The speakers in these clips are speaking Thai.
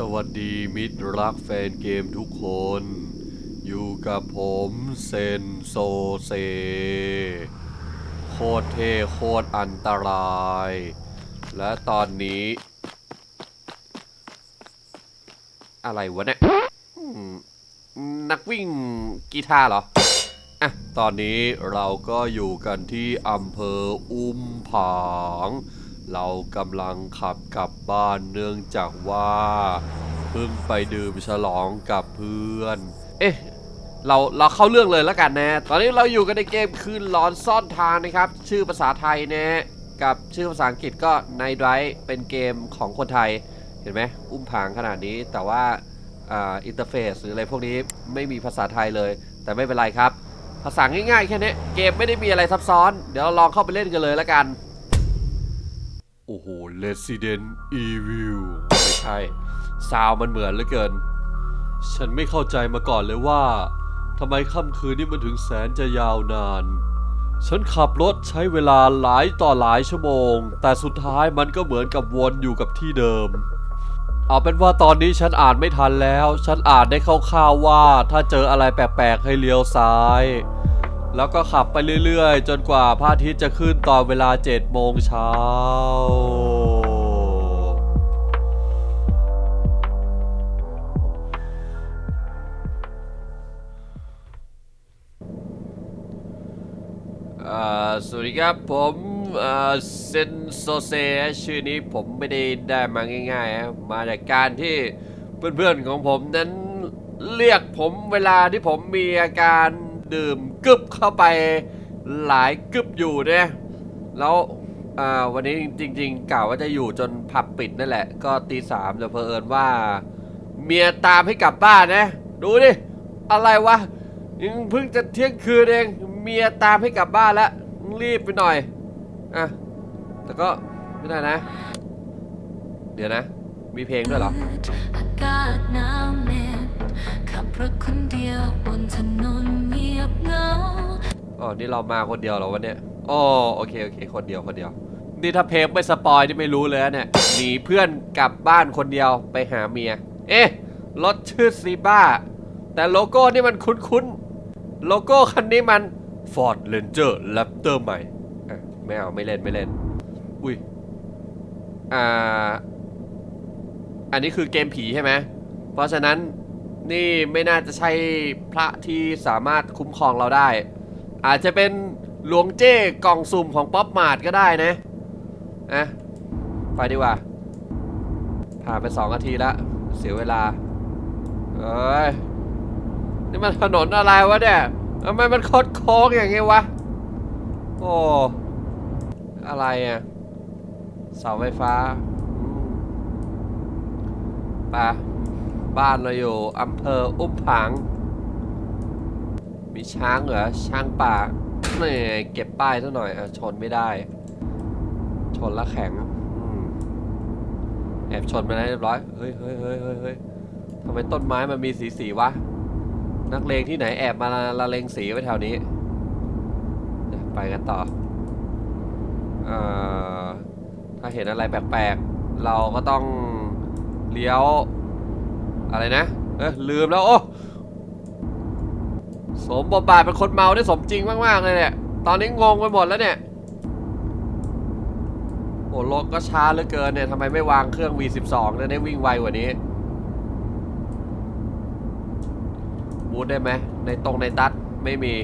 สวัสดีมิตรรักแฟนเกมทุกคน อยู่กับผมเซนโซเซ โคตรเทโคตรอันตราย และตอนนี้ อะไรวะเนี่ยนักวิ่งกีตาร์เหรอ อะ ตอนนี้เราก็อยู่กันที่อำเภออุ้มผาง เรากำลังขับกลับ บ้านเนื่องจากว่าเพิ่งไปดื่มฉลองกับเพื่อน เอ๊ะเราเราเข้าเรื่องเลยแล้วกันนะ ตอนนี้เราอยู่กันในเกมคืนหลอนซ่อนทางนะครับ ชื่อภาษาไทยนะกับชื่อภาษาอังกฤษก็ในไดรเป็นเกมของคนไทย เห็นไหมอุ้มผางขนาดนี้แต่ว่าอ่าอินเทอร์เฟซหรืออะไรพวกนี้ไม่มีภาษาไทยเลย แต่ไม่เป็นไรครับ ภาษาง่ายๆแค่นี้เกมไม่ได้มีอะไรซับซ้อน เดี๋ยวเราลองเข้าไปเล่นกันเลยแล้วกัน โอ้โห Resident Evil ไม่ใช่ซาวมันเหมือนเหลือเกิน ฉันไม่เข้าใจมาก่อนเลยว่าทำไมค่ำคืนนี้มันถึงแสนจะยาวนาน ฉันขับรถใช้เวลาหลายต่อหลายชั่วโมง แต่สุดท้ายมันก็เหมือนกับวนอยู่กับที่เดิม เอาเป็นว่าตอนนี้ฉันอ่านไม่ทันแล้ว ฉันอ่านได้คร่าวๆว่าถ้าเจออะไรแปลกๆให้เลี้ยวซ้าย แล้วก็ขับไปเรื่อยๆ จนกว่าพระอาทิตย์จะขึ้นตอนเวลา7โมงเช้าอ่าสวัสดีครับผมเซนโซเซชื่อนี้ผมไม่ได้ได้มาง่ายๆ มาจากการที่เพื่อนๆของผมนั้นเรียกผมเวลาที่ผมมีอาการ ดื่มกึบเข้าไปหลายกึบอยู่เนี่ยแล้ววันนี้จริงๆกล่าวว่าจะอยู่จนผับปิดนั่นแหละ ก็ตีสามแต่เพอเอิญว่า เมียตามให้กลับบ้านนะ ดูดิ อะไรวะยังเพิ่งจะเที่ยงคืนเองเมียตามให้กลับบ้านแล้วรีบไปหน่อยอะแต่ก็ไม่ได้นะ เดี๋ยวนะ มีเพลงด้วยเหรอ ขับรถคนเดียวบนถนนเงียบเหงาอ๋อ นี่เรามาคนเดียวเหรอวันเนี้ยอ๋อโอเค โอเค คนเดียว คนเดียว นี่ถ้าเพลงไม่สปอยที่ไม่รู้เลยนะเนี่ย หนีเพื่อนกลับบ้านคนเดียวไปหาเมีย เอ๊ะ รถชื่อซีบ้า แต่โลโก้นี่มันคุ้นๆ โลโก้คันนี้มัน Ford Ranger Raptor ใหม่อะไม่เอาไม่เล่นไม่เล่น อุ้ย อ่า อันนี้คือเกมผีใช่ไหม เพราะฉะนั้น นี่ไม่น่าจะใช่พระที่สามารถคุ้มครองเราได้ อาจจะเป็นหลวงเจ้กล่องสุ่มของป๊อปมาร์ทก็ได้นะอะไปดีกว่า ผ่านไปสองนาทีแล้วเสียเวลา เอ้ย นี่มันถนนอะไรวะเนี่ยทำไมมันคดโค้งอย่างงี้วะ โอ้ อะไรอะ เสาไฟฟ้าอืมไป บ้านเราอยู่อำเภออุ้มผาง มีช้างเหรอ ช้างป่านี่เก็บป้ายซะหน่อยอะชนไม่ได้ ชนแล้วแข็งอแอบชนไปแล้วเรียบร้อย เฮ้ยเฮ้ยเฮ้ยเฮ้ยเฮ้ยทำไมต้นไม้มันมีสีสีวะ นักเลงที่ไหนแอบมาละเลงสีไว้แถวนี้ ไปกันต่ออถ้าเห็นอะไรแปลกๆ เราก็ต้องเลี้ยว อะไรนะเอ้ยลืมแล้วโอ้สมบทบาทเป็นคนเมาได้สมจริงมากๆเลยเนี่ยตอนนี้งงไปหมดแล้วเนี่ยโอ้รถก็ช้าเหลือเกินเนี่ยทำไมไม่วางเครื่อง V12 จะได้วิ่งไวกว่านี้บูทได้ไหมในตรงในตัดไม่มี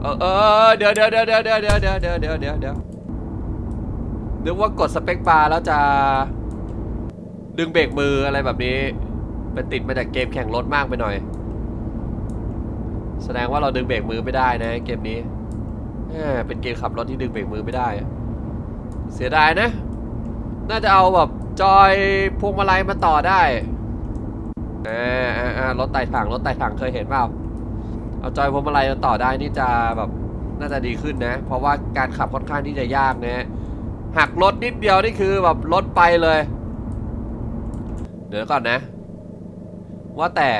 เออเออเดี๋ยวเดี๋ยวเดี๋ยวเดี๋ยวเดี๋ยวเดี๋ยวเดี๋ยวเดี๋ยวเดี๋ยวเดี๋ยวเดี๋ยวนึกว่ากดสเปคบาร์แล้วจะดึงเบรกมืออะไรแบบนี้ เป็นติดมาจากเกมแข่งรถมากไปหน่อย แสดงว่าเราดึงเบรกมือไม่ได้นะเกมนี้เป็นเกมขับรถที่ดึงเบรกมือไม่ได้ เสียดายนะ น่าจะเอาแบบจอยพวงมาลัยมาต่อได้อ่าอ่าอ่ารถไต่ถังรถไต่ถังเคยเห็นเปล่า เอาจอยพวงมาลัยมาต่อได้นี่จะแบบน่าจะดีขึ้นนะ เพราะว่าการขับค่อนข้างที่จะยากนะหักรถนิดเดียวนี่คือแบบรถไปเลย เดี๋ยวก่อนนะ ว่าแต่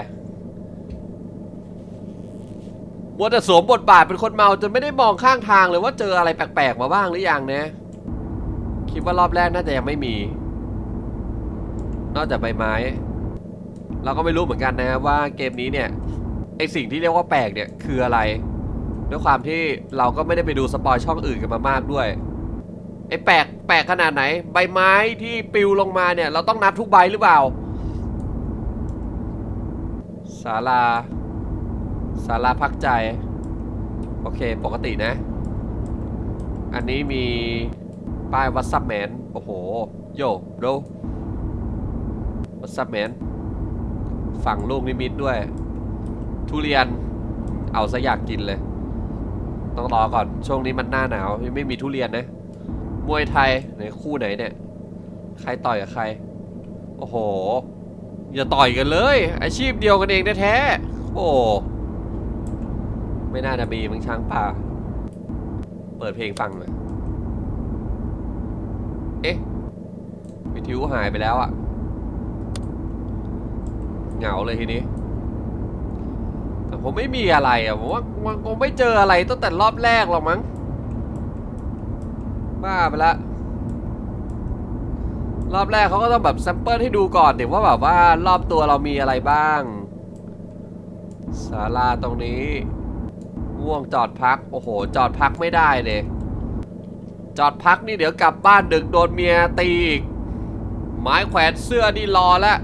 ว่าแต่สวมบทบาทเป็นคนเมาจนไม่ได้มองข้างทางเลยว่าเจออะไรแปลกๆมาบ้างหรือยังนะ คิดว่ารอบแรกน่าจะยังไม่มี นอกจากใบไม้ เราก็ไม่รู้เหมือนกันนะว่าเกมนี้เนี่ยไอสิ่งที่เรียกว่าแปลกเนี่ยคืออะไร ด้วยความที่เราก็ไม่ได้ไปดูสปอยช่องอื่นกันมามากด้วยไอแปลกแปลกขนาดไหน ใบไม้ที่ปลิวลงมาเนี่ย เราต้องนับทุกใบหรือเปล่า ศาลาศาลาพักใจ โอเค ปกตินะ อันนี้มีป้ายวัดซับแมน โอ้โห โยโรวัดซับแมน ฝั่งลูกนิมิตด้วย ทุเรียน เอาซะอยากกินเลย ต้องรอก่อน ช่วงนี้มันหน้าหนาว ไม่มีทุเรียนนะ มวยไทย ไหนคู่ไหนเนี่ย ใครต่อยกับใคร โอ้โห อย่าต่อยกันเลย อาชีพเดียวกันเองแท้ๆโอ้ไม่น่าจะมีมึงช้างป่า เปิดเพลงฟังเลยเอ๊ะวิทยุหายไปแล้วอะเหงาเลยทีนี้แต่ผมไม่มีอะไรอะผมว่ามันคงไม่เจออะไรตั้งแต่รอบแรกหรอกมั้งบ้าไปละ รอบแรกเขาก็ต้องแบบแซมเปิลให้ดูก่อนเดี๋ยวว่าแบบว่ารอบตัวเรามีอะไรบ้างศาลาตรงนี้ง่วงจอดพัก โอ้โห จอดพักไม่ได้เลย จอดพักนี่เดี๋ยวกลับบ้านดึกโดนเมียตีอีกไม้แขวนเสื้อนี่รอแล้ว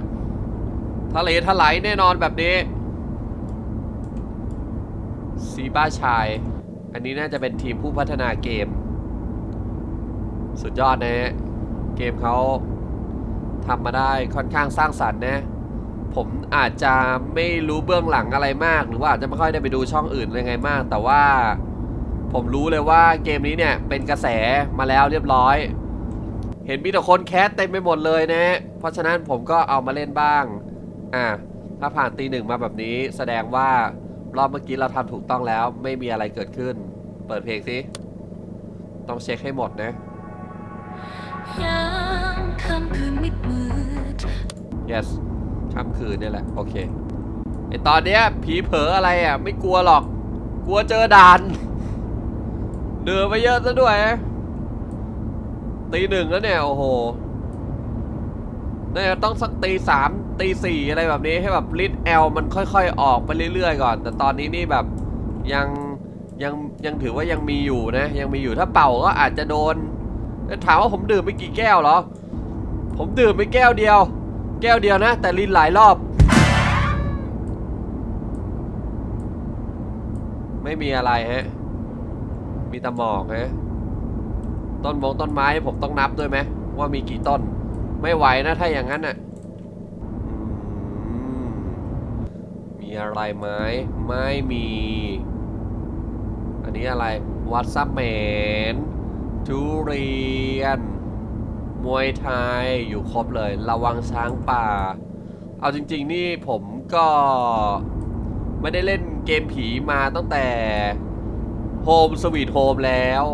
ทะเลถลายแน่นอนแบบนี้ซีบ้าชาย อันนี้น่าจะเป็นทีมผู้พัฒนาเกม สุดยอดนะฮะ เกมเขา ทำมาได้ค่อนข้างสร้างสรรค์นะผมอาจจะไม่รู้เบื้องหลังอะไรมาก หรือว่าอาจจะไม่ค่อยได้ไปดูช่องอื่นอะไรไงมาก แต่ว่าผมรู้เลยว่าเกมนี้เนี่ยเป็นกระแสมาแล้วเรียบร้อย เห็นมีแต่คนแคสเต็มไปหมดเลยนะ เพราะฉะนั้นผมก็เอามาเล่นบ้างอ่าถ้าผ่านตีหนึ่งมาแบบนี้ แสดงว่ารอบเมื่อกี้เราทำถูกต้องแล้ว ไม่มีอะไรเกิดขึ้น เปิดเพลงสิต้องเช็คให้หมดนะยาม ค่ำคืนมิดมืด yes ค่ำคืนเนี่ยแหละ โอเคไอตอนเนี้ยผีเผลออะไรอะ ไม่กลัวหรอก กลัวเจอด่านเดือไปเยอะซะด้วยตีหนึ่งแล้วเนี่ย โอ้โหเนี่ยต้องสักตีสามตีสี่อะไรแบบนี้ให้แบบลิตแอลมันค่อยๆ ออกไปเรื่อยๆก่อน แต่ตอนนี้นี่แบบยังยังยังถือว่ายังมีอยู่นะ ยังมีอยู่ถ้าเป่าก็อาจจะโดนแต่ถามว่าผมดื่มไปกี่แก้วเหรอ ผมดื่มไปแก้วเดียว แก้วเดียวนะ แต่ลินหลายรอบ ไม่มีอะไรฮะ มีต่หมอกฮะ ต้นมงต้นไม้ผมต้องนับด้วยไหมว่ามีกี่ต้น ไม่ไหวนะถ้าอย่างนั้นน่ะมีอะไรไหมไม่มี อันนี้อะไรวัดซับแมนทุเรียน มวยไทยอยู่ครบเลย ระวังช้างป่า เอาจริง ๆ นี่ผมก็ไม่ได้เล่นเกมผีมาตั้งแต่โฮมสวีทโฮมแล้ว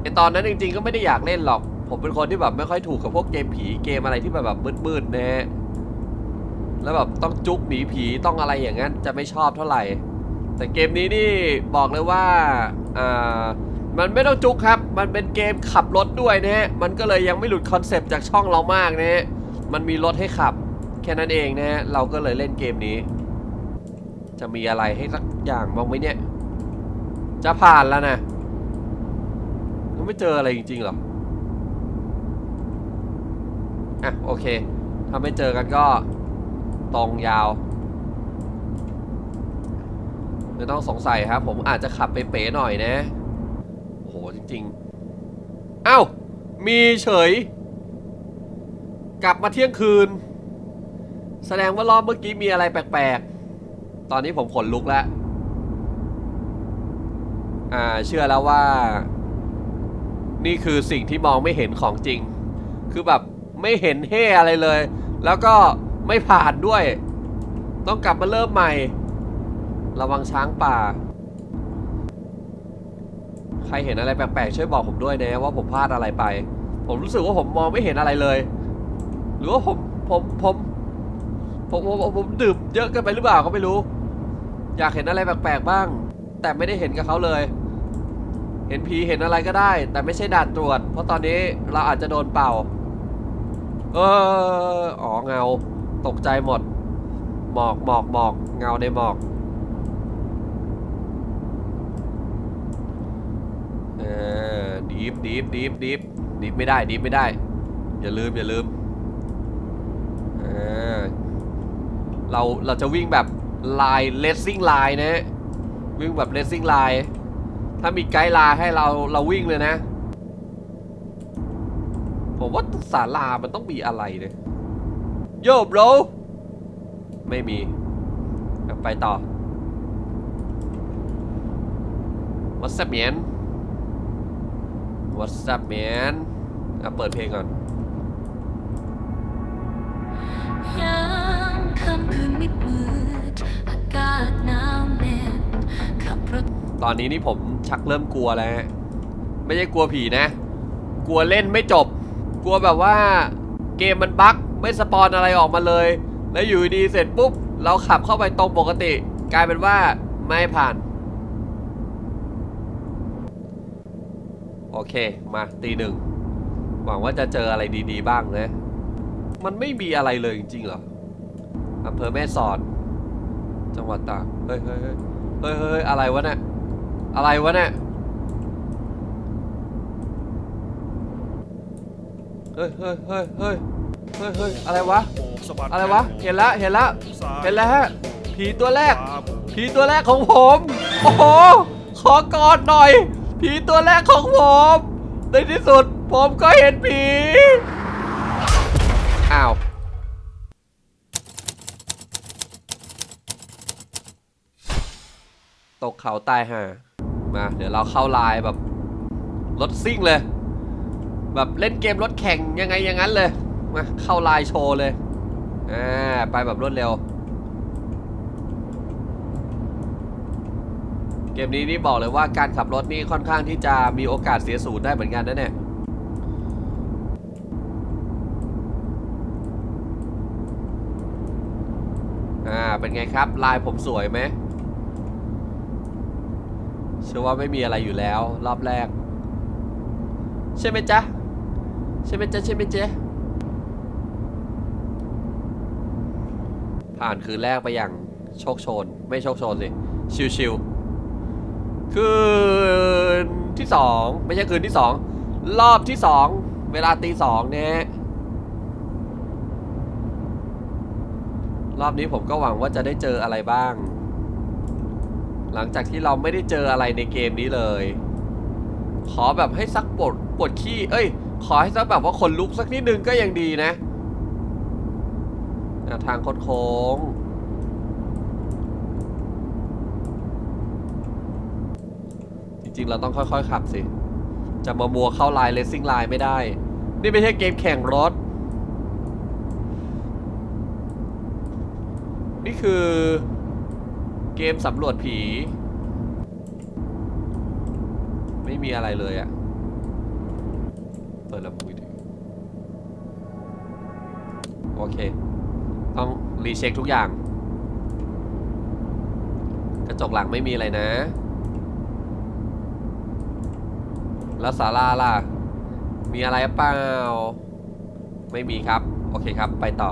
ไอตอนนั้นจริง ๆ ก็ไม่ได้อยากเล่นหรอก ผมเป็นคนที่แบบไม่ค่อยถูกกับพวกเกมผีเกมอะไรที่แบบแบบมืดๆนะฮะแล้วแบบต้องจุกหนีผีต้องอะไรอย่างนั้นจะไม่ชอบเท่าไหร่ แต่เกมนี้นี่บอกเลยว่าอ่ามันไม่ต้องจุกครับ มันเป็นเกมขับรถด้วยนะฮะ มันก็เลยยังไม่หลุดคอนเซปต์จากช่องเรามากนะฮะ มันมีรถให้ขับ แค่นั้นเองนะฮะ เราก็เลยเล่นเกมนี้ จะมีอะไรให้สักอย่างบ้างไหมเนี่ย จะผ่านแล้วนะยังไม่เจออะไรจริงๆหรอ อะ โอเค ถ้าไม่เจอกันก็ตรงยาวไม่ต้องสงสัยครับ ผมอาจจะขับไปเป๋หน่อยนะโอ้โหจริง ๆ อ้ามีเฉย กลับมาเที่ยงคืน แสดงว่ารอบเมื่อกี้มีอะไรแปลกๆ ตอนนี้ผมขนลุกแล้ว อ่าเชื่อแล้วว่า นี่คือสิ่งที่มองไม่เห็นของจริง คือแบบไม่เห็นเฮ่อะไรเลย แล้วก็ไม่ผ่านด้วย ต้องกลับมาเริ่มใหม่ ระวังช้างป่า ใครเห็นอะไรแปลกๆช่วยบอกผมด้วยนะว่าผมพลาดอะไรไป ผมรู้สึกว่าผมมองไม่เห็นอะไรเลย หรือว่าผมผมผมผมผมผมผมดื่มเยอะเกินไปหรือเปล่าก็ไม่รู้ อยากเห็นอะไรแปลกๆบ้าง แต่ไม่ได้เห็นกับเขาเลย เห็นผีเห็นอะไรก็ได้ แต่ไม่ใช่ด่านตรวจ เพราะตอนนี้เราอาจจะโดนเป่า เอออ๋อเงา ตกใจหมดหมอกหมอกหมอกเงาในหมอก ออดีฟดีฟดีฟดีฟดีฟไม่ได้ดีฟไม่ได้ อย่าลืมอย่าลืมเออเราเราจะวิ่งแบบลายเลสซิ่งไลน์นะวิ่งแบบเลสซิ่งไลน์ถ้ามีไกด์ไลน์ให้เราเราวิ่งเลยนะ ผมว่าศาลามันต้องมีอะไรเลยโยบโรไม่มี ไปต่อ What's up man What's up man อะเปิดเพลงก่อนยามค่ำคืนมิดมืดอากาศหนาวเหน็บขับรถตอนนี้นี่ผมชักเริ่มกลัวแล้วฮะไม่ใช่กลัวผีนะ กลัวเล่นไม่จบ กลัวแบบว่าเกมมันบั๊กไม่สปอนอะไรออกมาเลย แล้วอยู่ดีเสร็จปุ๊บ เราขับเข้าไปตรงปกติ กลายเป็นว่าไม่ผ่าน โอเค มาตีหนึ่งหวังว่าจะเจออะไรดีๆบ้างนะ มันไม่มีอะไรเลยจริงๆเหรออำเภอแม่สอด จังหวัดตาก เฮ้ยเฮ้ยเฮ้ยเฮ้ยอะไรวะเนี่ย อะไรวะเนี่ย เฮ้ยเฮ้ยเฮ้ยเฮ้ยเฮ้ยเฮ้ยอะไรวะ อะไรวะ เห็นแล้วเห็นแล้วเห็นแล้วฮะ ผีตัวแรก ผีตัวแรกของผม โอ้โห ขอกอดหน่อย ผีตัวแรกของผมในที่สุดผมก็เห็นผี อ้าว ตกเขาตายห่ามา เดี๋ยวเราเข้าไลน์แบบรถซิ่งเลย แบบเล่นเกมรถแข่งยังไงอย่างนั้นเลย มาเข้าไลน์โชว์เลย อ่า ไปแบบรวดเร็ว เก มนี้นี่บอกเลยว่าการขับรถนี่ค่อนข้างที่จะมีโอกาสเสียศูนย์ได้เหมือนกันนะเนี่ยอ่าเป็นไงครับ ลายผมสวยไหมเชื่อว่าไม่มีอะไรอยู่แล้ว รอบแรก ใช่ไหมจ๊ะ ใช่ไหมจ๊ะ ใช่ไหมเจ๊ผ่านคืนแรกไปอย่างโชคโชน ไม่โชคโชนสิ ชิวๆ คืนที่สองไม่ใช่คืนที่สองรอบที่สองเวลาตีสองเนี่ยรอบนี้ผมก็หวังว่าจะได้เจออะไรบ้าง หลังจากที่เราไม่ได้เจออะไรในเกมนี้เลย ขอแบบให้สักปวดปวดขี้ เอ้ย ขอให้สักแบบว่าคนลุกสักนิดนึงก็ยังดีนะอะทางคดโค้ง ริง ๆ เราต้องค่อยๆขับสิ จะมามัวเข้าไลน์เลสซิ่งไลน์ไม่ได้ นี่ไม่ใช่เกมแข่งรถ นี่คือเกมสำรวจผี ไม่มีอะไรเลยอะเปิดลำโพงมือถือโอเค ต้องรีเช็คทุกอย่าง กระจกหลังไม่มีอะไรนะ แล้วศาลาล่ะ มีอะไรเปล่า ไม่มีครับ โอเคครับ ไปต่อ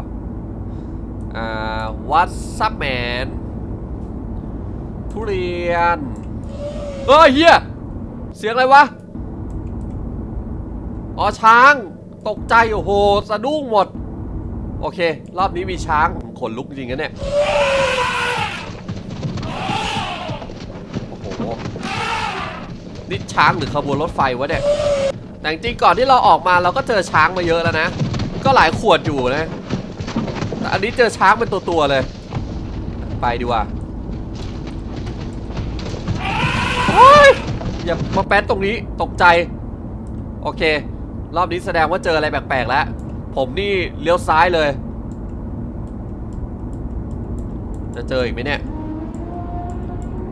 อ่า What's up man ทุเรียนเฮ้ยเฮียเสียงอะไรวะ อ๋อช้าง ตกใจ โอ้โห สะดุ้งหมด โอเค รอบนี้มีช้าง ขนลุกจริงๆนะเนี่ย นี่ช้างหรือขบวนรถไฟวะเนี่ยแต่จริงก่อนที่เราออกมาเราก็เจอช้างมาเยอะแล้วนะ ก็หลายขวดอยู่นะแต่อันนี้เจอช้างเป็นตัวๆเลย ไปดีกว่าอยอย่ามาแป้นตรงนี้ตกใจ โอเค รอบนี้แสดงว่าเจออะไรแปลกๆแล้ว ผมนี่เลี้ยวซ้ายเลย จะเจออีกไหมเนี่ย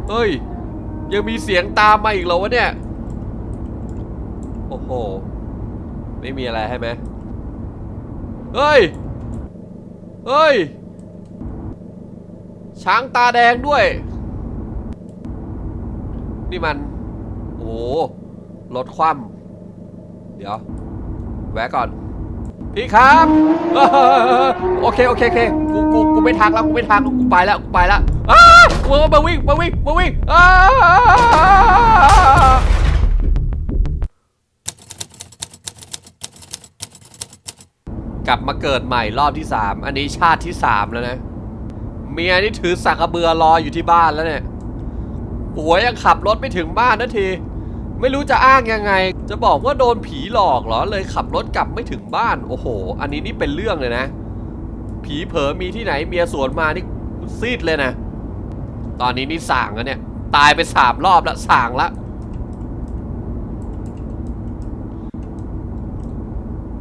เฮ้ย ยังมีเสียงตามมาอีกเหรอวะเนี่ย โอ้โห ไม่มีอะไรให้ไหมเฮ้ย เฮ้ย ช้างตาแดงด้วย นี่มัน โอ้รถคว่ำเดี๋ยว แวะก่อน พี่ครับ โอเค โอเค โอเค กู กู กูไม่ทักแล้ว กูไม่ทักกูไปแล้ว กูไปแล้วอ้า มาวิ่งมาวิ่งมาวิ่งอ้ากลับมาเกิดใหม่รอบที่สามอันนี้ชาติที่สามแล้วนะ เมียนี่ถือสักกระเบือรออยู่ที่บ้านแล้วเนี่ยผัวยังขับรถไม่ถึงบ้านนาที ไม่รู้จะอ้างยังไง จะบอกว่าโดนผีหลอกเหรอ เลยขับรถกลับไม่ถึงบ้าน โอ้โห อันนี้นี่เป็นเรื่องเลยนะ ผีเผลอมีที่ไหนเมียสวนมานี่ซีดเลยนะ ตอนนี้นี่สั่งแล้วเนี่ย ตายไปสามรอบแล้วสั่งละ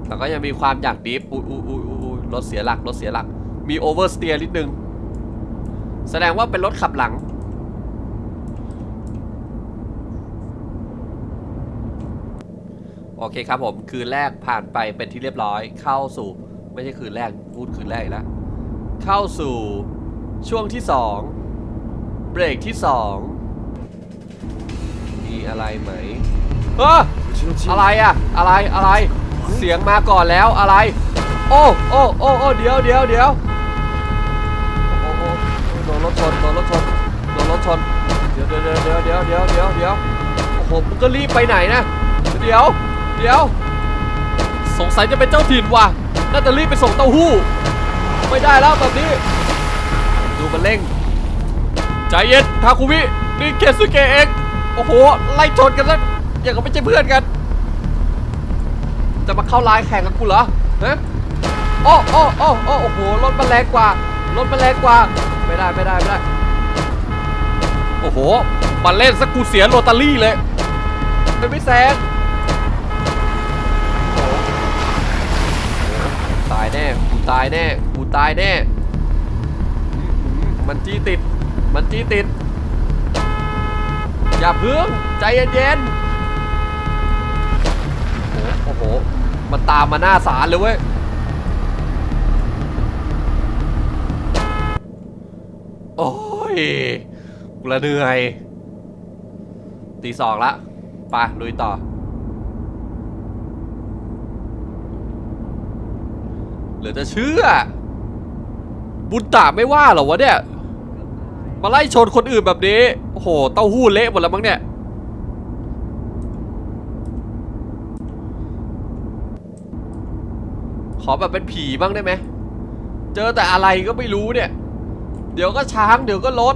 แต่ก็ยังมีความอยากดิฟอุ้ยอุ้ยอุ้ยอุ้ยรถเสียหลักรถเสียหลัก มีโอเวอร์สเตียร์นิดนึง แสดงว่าเป็นรถขับหลัง โอเคครับผม คืนแรกผ่านไปเป็นที่เรียบร้อย เข้าสู่ ไม่ใช่คืนแรก พูดคืนแรกอีกแล้ว เข้าสู่ช่วงที่สอง เบรกที่สองมีอะไรไหมเอออะไรอะอะไรอะไร เสียงมาก่อนแล้วอะไร โอ้โอ้โอ้โอ้เดี๋ยวเดี๋ยวเดี๋ยวโอ้โอ้โอ้โดนรถชนโดนรถชนโดนรถชนเดี๋ยวเดี๋ยวเดี๋ยวเดี๋ยวเดี๋ยวเดี๋ยวเดี๋ยวโอ้โหมึงก็รีบไปไหนนะเดี๋ยวเดี๋ยว สงสัยจะเป็นเจ้าถิ่นว่ะน่าจะรีบไปส่งเต้าหู้ ไม่ได้แล้วแบบนี้ ดูมันเร่ง ใจเย็นทาคุมินี่เคสุเกะเองโอ้โห ไล่ชนกันแล้วอย่างกับไม่ใช่เพื่อนกัน จะมาเข้าลายแข่งกับกูเหรอฮะโอ้โอ้โอ้โอ้โอ้โหรถมันแรงกว่ารถมันแรงกว่า ไม่ได้ไม่ได้ไม่ได้ โอ้โหมาเล่นสกูเสียโรตารี่เลยไม่ไม่แซงตายแน่ กูตายแน่ กูตายแน่ มันจี้ติด มันจี้ติด อย่าพึ่งใจเย็นๆโอ้โห มันตามมาหน้าศาลเลยเว้ย โอ้ยกูละเหนื่อยตีสองละไปลุยต่อ เหลือจะเชื่อ บุญตาไม่ว่าหรอวะเนี่ย มาไล่ชนคนอื่นแบบนี้ โอ้โห เต้าหู้เละหมดแล้วมั้งเนี่ย ขอแบบเป็นผีบ้างได้ไหม เจอแต่อะไรก็ไม่รู้เนี่ย เดี๋ยวก็ช้าง เดี๋ยวก็รถ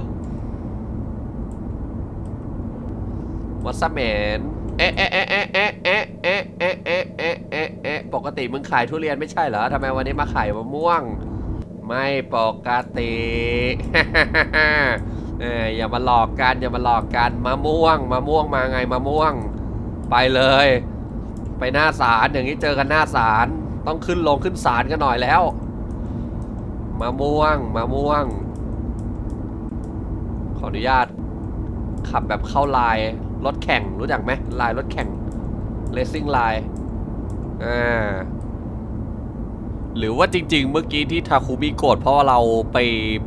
วัสแมนเอ๊ะเอ๊ะเอ๊ะเอ๊ะเอ๊ะเอ๊ะเอ๊ะเอ๊ะเอ๊ะเอ๊ะเอ๊ะเอ๊ะปกติมึงขายทุเรียนไม่ใช่เหรอทำไมวันนี้มาขายมะม่วง ไม่ปกติเอออย่ามาหลอกกันอย่ามาหลอกกันมะม่วงมะม่วงมาไงมะม่วง ไปเลย ไปหน้าศาลอย่างนี้เจอกันหน้าศาลต้องขึ้นลงขึ้นศาลกันหน่อยแล้วมะม่วงมะม่วง ขออนุญาต ขับแบบเข้าลายรถแข่งรู้จักไหมลายรถแข่งเลสซิ่งลายอ่า หรือว่าจริง ๆ เมื่อกี้ที่ทาคุมิโกรธเพราะว่าเราไป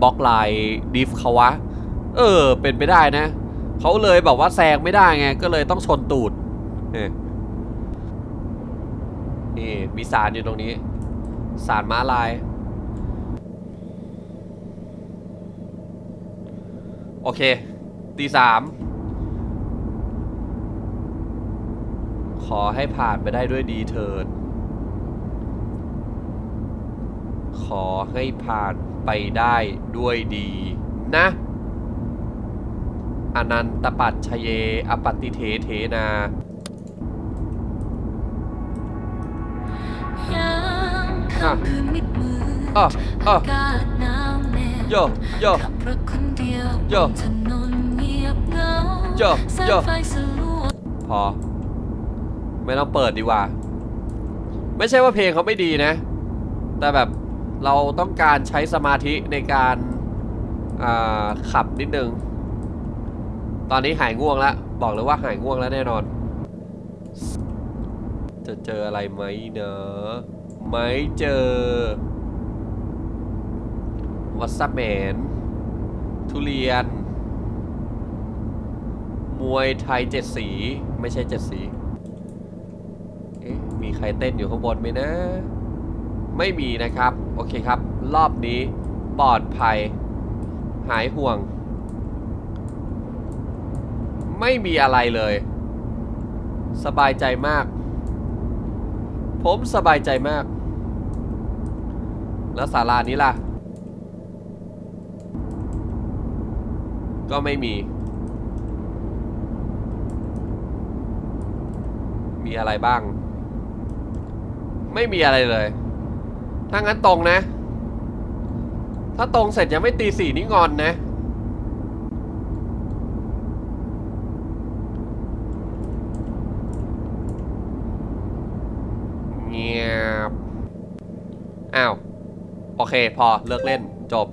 บล็อกไลายดิฟเขาวะ เออ เป็นไปได้นะ เขาเลยแบบว่าแซงไม่ได้ไง ก็เลยต้องชนตูดเออนี่มีสารอยู่ตรงนี้ สารม้าลาย โอเค ตีสามขอให้ผ่านไปได้ด้วยดีเถิด ขอให้ผ่านไปได้ด้วยดีนะอนันตปัจชเย อปฏิเทเทนายามค่ำคืนมืดมืดอะอะอากาศหนาวเหน็บโยโยขับรถคนเดียวโย่บนถนนเงียบเหงาโย่แสงโย่ไฟสลัวพอ ไม่ต้องเปิดดีกว่า ไม่ใช่ว่าเพลงเขาไม่ดีนะ แต่แบบ เราต้องการใช้สมาธิในการาขับนิดนึง ตอนนี้หายง่วงแล้ว บอกเลยว่าหายง่วงแล้วแน่นอน จะเจออะไรไหมเนอะไม่เจอวัสแมนทุเรียน มวยไทยเจ็ดสี ไม่ใช่เจ็ดสี เอ๊ะ มีใครเต้นอยู่ข้างบนไหมนะ ไม่มีนะครับ โอเคครับ รอบนี้ปลอดภัย หายห่วง ไม่มีอะไรเลย สบายใจมาก ผมสบายใจมาก แล้วศาลานี้ล่ะ ก็ไม่มี มีอะไรบ้าง ไม่มีอะไรเลย ถ้างั้นตรงนะ ถ้าตรงเสร็จยังไม่ตีสี่นี่งอนนะ เงียบ อ้าว โอเคพอเลิกเล่นจบ